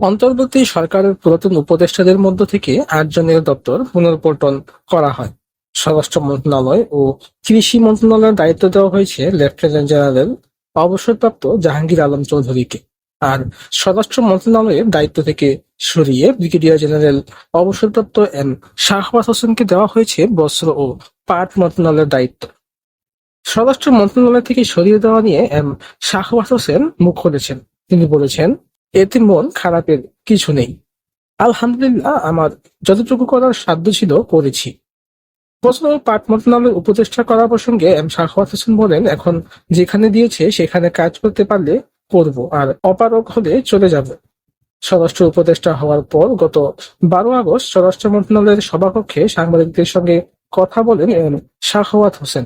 অন্তর্বর্তী সরকারের পুরাতন উপদেষ্টাদের মধ্য থেকে আটজনের দপ্তর পুনর্পল্টন করা হয়। স্বরাষ্ট্র মন্ত্রণালয় ও কৃষি মন্ত্রণালয়ের দায়িত্ব দেওয়া হয়েছে লেফটেন্যান্ট জেনারেল অবসরপ্রাপ্ত জাহাঙ্গীর আলম চৌধুরীকে। আর স্বরাষ্ট্র মন্ত্রণালয়ের দায়িত্ব থেকে সরিয়ে ব্রিগেডিয়ার জেনারেল অবসরপ্রাপ্ত এম শাহবাজ হোসেনকে দেওয়া হয়েছে বস্ত্র ও পাট মন্ত্রণালয়ের দায়িত্ব। স্বরাষ্ট্র মন্ত্রণালয় থেকে সরিয়ে দেওয়া নিয়ে এম শাহবাজ হোসেন মুখ খুলেছেন। তিনি বলেছেন এতে মন খারাপের কিছু নেই। আলহামদুলিল্লাহ, আমার যতটুকু করার সাধ্য ছিল করেছি। ও পাট মন্ত্রণালয়ের উপদেষ্টা করা প্রসঙ্গে এম শাহওয়াত হোসেন বলেন, এখন যেখানে দিয়েছে সেখানে কাজ করতে পারলে করব আর অপারগ হলে চলে যাব। স্বরাষ্ট্র উপদেষ্টা হওয়ার পর গত বারো আগস্ট স্বরাষ্ট্র মন্ত্রণালয়ের সভাকক্ষে সাংবাদিকদের সঙ্গে কথা বলেন এম শাহওয়াত হোসেন।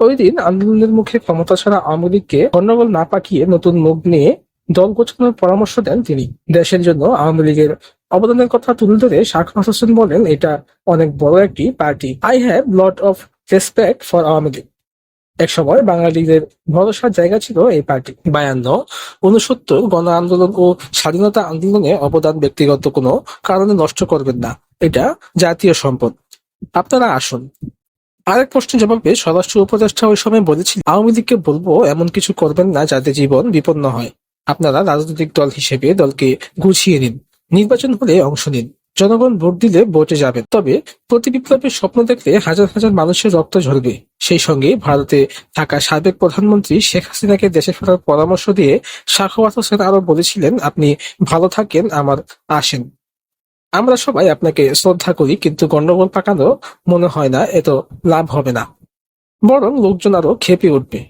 ওই দিন আন্দোলনের মুখে ক্ষমতা ছাড়া আওয়ামী লীগকে গন্ডগোল না পাকিয়ে নতুন মুখ নিয়ে দল গোছানোর পরামর্শ দেন তিনি। দেশের জন্য আওয়ামী লীগের অবদানের কথা তুলে ধরে শাহবাজ হোসেন বলেন, এটা অনেক বড় একটি party. I have lot of respect for Awami League. এক সময় বাঙালিদের ভরসার জায়গা ছিল এই পার্টি। বায়ান্ন উনসত্তর গণ আন্দোলন ও স্বাধীনতা আন্দোলনে অবদান ব্যক্তিগত কোনো কারণে নষ্ট করবেন না। এটা জাতীয় সম্পদ। আপনারা আসুন। আরেক প্রশ্নের জবাবে স্বরাষ্ট্র উপদেষ্টা ওই সময় বলেছিল আওয়ামী লীগকে বলব এমন কিছু করবেন না যাতে জীবন বিপন্ন হয়। আপনারা রাজনৈতিক দল হিসেবে দলকে গুছিয়ে নিন, নির্বাচন হলে অংশ নিন, জনগণ ভোট দিলে ভোটে যাবেন। তবে প্রতি বিপ্লবের স্বপ্ন দেখলে হাজার হাজার মানুষের রক্ত ঝরবে। সেই সঙ্গে ভারতে থাকা সাবেক প্রধানমন্ত্রী শেখ হাসিনাকে দেশে ফেরার পরামর্শ দিয়ে শাহওয়াত হোসেন আরও বলেছিলেন, আপনি ভালো থাকেন, আমার আসেন। আমরা সবাই আপনাকে শ্রদ্ধা করি, কিন্তু গন্ডগোল পাকানো মনে হয় না, এত লাভ হবে না। বরং লোকজন আরও খেপে উঠবে।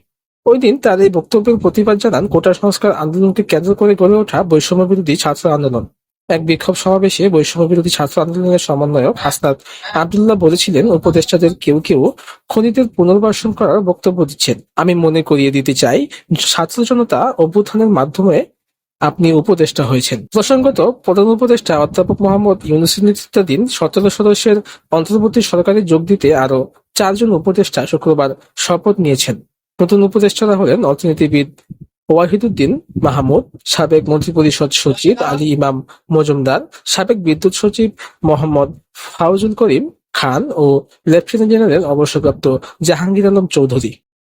ওই দিন তার এই বক্তব্যের প্রতিবাদ জানান কোটা সংস্কার আন্দোলনকে কেন্দ্র করে গড়ে ওঠা বৈষম্য বিরোধী ছাত্র আন্দোলন। এক বিক্ষোভ সমাবেশে বৈষম্য বিরোধী ছাত্র আন্দোলনের সমন্বয়ক হাসনাত আবদুল্লাহ বলেছিলেন, উপদেষ্টাদের কেউ কেউ খনিদের পুনর্বাসন করার বক্তব্য দিচ্ছেন। আমি মনে করিয়ে দিতে চাই, ছাত্র জনতা অভ্যুত্থানের মাধ্যমে আপনি উপদেষ্টা হয়েছেন। প্রসঙ্গত, প্রধান উপদেষ্টা অধ্যাপক মোহাম্মদ ইউনুসের নেতৃত্বাধীন সতেরো সদস্যের অন্তর্বর্তী সরকারে যোগ দিতে আরও চারজন উপদেষ্টা শুক্রবার শপথ নিয়েছেন। নতুন উপদেষ্টা হলেন অর্থনীতিবিদ ওয়াহিদুদ্দিন মাহমুদ, সাবেক মন্ত্রিপরিষদ সচিব আলী ইমাম মজুমদার, সাবেক বিদ্যুৎ সচিব মোহাম্মদ ফাউজুল করিম খান ও লেফটেন্যান্ট জেনারেল অবসরপ্রাপ্ত জাহাঙ্গীর আলম চৌধুরী।